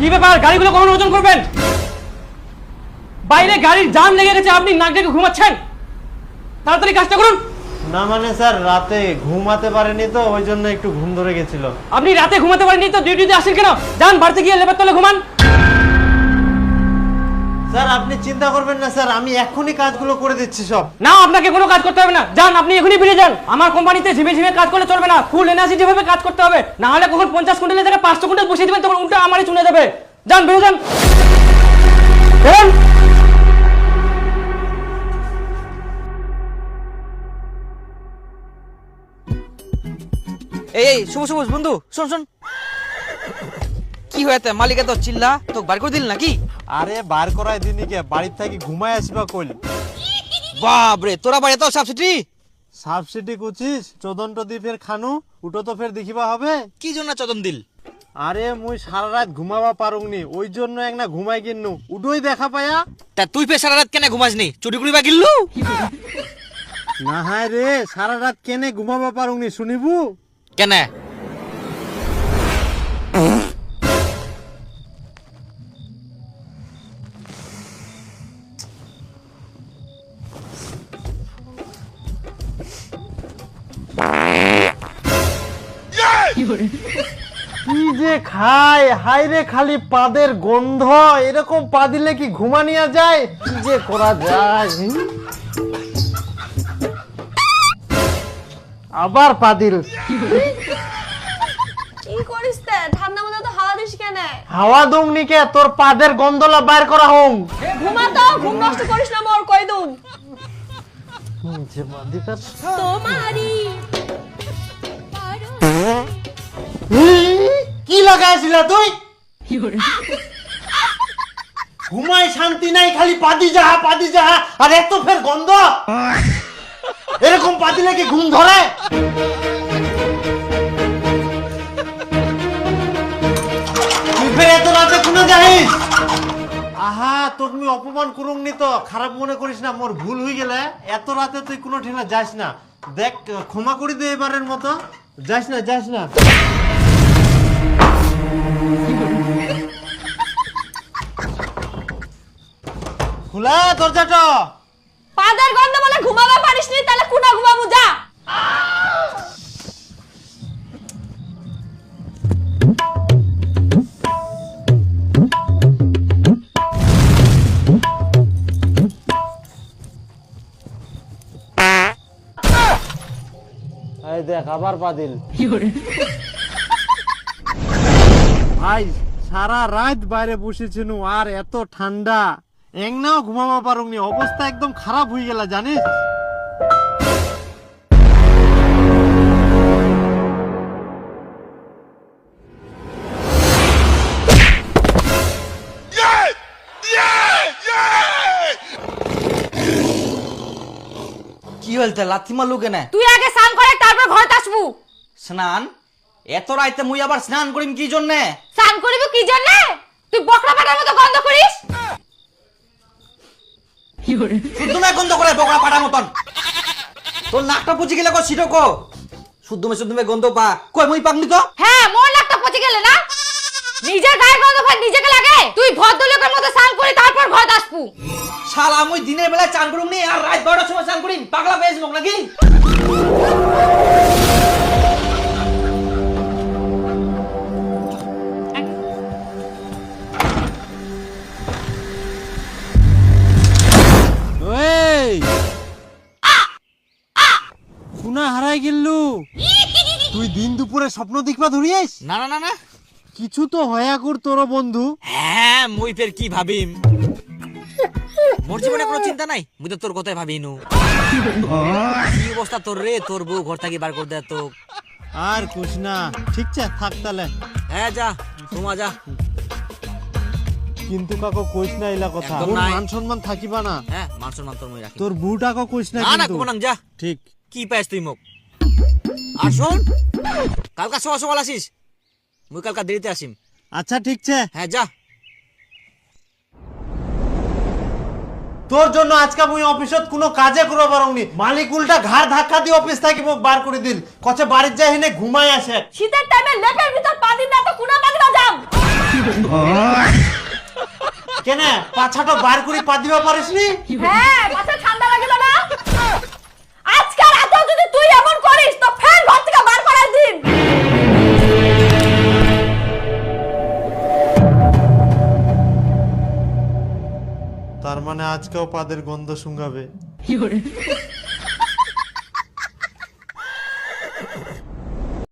কি ব্যাপার? গাড়িগুলো কখন ওজন করবেন? বাইরে গাড়ির জাম লেগে গেছে আপনি নাক ডেকে ঘুমাচ্ছেন? তাড়াতাড়ি কাজটা করুন। না মানে স্যার রাতে ঘুমাতে পারেনি তো ওই জন্য একটু ঘুম ধরে গেছিল। আপনি রাতে ঘুমাতে পারেনি তো? ডিউটিতে আসেন কেন? যান বাড়িতে গিয়ে লেবার তলে ঘুমান। স্যার আপনি চিন্তা করবেন না স্যার আমি এখনই কাজগুলো করে দিচ্ছি সব। না আপনাকে কোনো কাজ করতে হবে না। যান আপনি এখনই বেরিয়ে যান। আমার কোম্পানিতে ঝিমে ঝিমে কাজ করলে চলবে না। ফুল এনার্জি যেভাবে কাজ করতে হবে না হলে কখন পঞ্চাশ কুইন্টালের জায়গায় পাঁচশো কুইন্টাল বসিয়ে দেবেন তখন উল্টা আমারই চলে যাবে। যান বেরিয়ে যান। এই এই শুভ শুভ বন্ধু শোন শোন। কি হয়েছে? মালিকা তো চিল্লা তো বার করে দিল নাকি? আরে বার করাই দিনই কে? বাড়ির থেকে ঘুমায় আসবা কইল। বাপরে তোরা বাড়ি তো সাবসিডি সাবসিডি কুচিস চোদন টদি ফের খানু উটো তো ফের দেখিবা হবে। কি জন্য চদন দিল? আরে মুই সারা রাত ঘুমাবা পারুংনি ওই জন্য এক না ঘুমাই কিন্নু উটোই দেখা পায়া। তা তুই ফের সারা রাত কেন ঘুমাসনি? চুরি কুড়ি বা গিল্লু? না হায় রে সারা রাত কেনে ঘুমাবা পারুংনি শুনিবু? কেন? কি যে খায়? হাই রে খালি পাদের গন্ধ। এরকম পা দিলে কি ঘুমানিয়া যায়? কি যে করা যায়? আবার পাদিল কি করিস তে ঠান্ডা মধ্যে তো হাওয়া দিস কেন? হাওয়া দমনিকে তোর পাদের গন্ধলা বাইর করা হোম। ঘুমা তো ঘুম নষ্ট করিস না মোর কই দুন তোমারি তুই? ঘুমাই শান্তি নাই, খালি পাদি যাহা পাদি যাহা, আর এত ফের গন্ধ? এরকম পাদিলে কি ঘুম ধরে? এত রাতে কোনে যাইস? আহা তোকে আমি অপমান করুন নি তো, খারাপ মনে করিস না, মোর ভুল হয়ে গেলে। এত রাতে তুই কোনো ঠেলা যাস না। দেখ, ক্ষমা করে দে এবারের মতো। যাস না যাস না। খোলা দরজাটা। পাদের গন্ধ বলে ঘুমাবা পারিস নি তাহলে কুটা ঘুমাবো যা। দেখ আবার পাদিল। ভাই সারা রাত বাইরে বসেছিনু আর এত ঠান্ডা। একনাও ঘুমাবা পারুনি অবস্থা একদম খারাপ হয়ে গেল জানিস? কি হলতে লাথি মারলু কেন? তুই আগে স্নান করে তারপর ঘরে আসবু। স্নান? এত রাইতে মুই আবার স্নান করিম কি জন্যে? স্নান করিব কি জন্য? তুই বকরা পাটার মতো গন্ধ করিস? শুদ্ধ না গন্ধ করে বকরা পাটা মতন। তোর নাকটা পুচি গেলে কো সিটো কো? শুদ্ধ মে শুদ্ধ মে গন্ধ পা। কই মুই পাকনি তো? হ্যাঁ মোর নাকটা পচে গেলে না? নিজের গায়ের গন্ধ ভাই নিজেকে লাগে? তুই ভদ্রলোকের মতো স্নান করে তারপর ঘর আসবু শালা মুই দিনের বেলা চান করুম নি আর রাত বারোটার সময় চান করিম। পাগলা পেয়েছিল নাকি? হারাই তুই দিন দুপুরে স্বপ্ন দেখবা ধরিয়েস? না না না না। কিছু তো হয়া কর তোর বন্ধু। হ্যাঁ মুই ফের কি ভাবিম? মোর জীবনে কোনো চিন্তা নাই? মুই তো তোর কথাই কি অবস্থা তোর রে? তোর বউ ঘর থেকে বার করে দেয় তো। আর কুছ না। ঠিক আছে থাক তাহলে। হ্যাঁ যা তোমা যা। কিন্তু কাকো কইস না এলা কথা। একদম নাই। মান সম্মান থাকিবা না। হ্যাঁ মান সম্মান তোর মই রাখি তোর বুটাকে কইস না না না কিন্তু। যা। ঠিক। কি পাইস তুই মোক? আর শোন কালকা সকাল সকাল আসিস। মুই কালকা দেরিতে আসিম। আচ্ছা ঠিক আছে হ্যাঁ যা। তোর জন্য আজকে মুই অফিসত কোনো কাজে করব পারংনি। মালিক উল্টা ঘাড় ধাক্কা দিয়ে অফিস থেকে মোক বার করে দিল। কছে বাড়ির যাই হেনে ঘুমাই আসে। শীতের টাইমে লেপের ভিতর পানি না তো কুনা পানি যাম। কেন পাছাটা বার করে পা দিবা পারিস নি হ্যাঁ মাথা তার মানে আজকেও পাদের গন্ধ শুঙ্গাবে।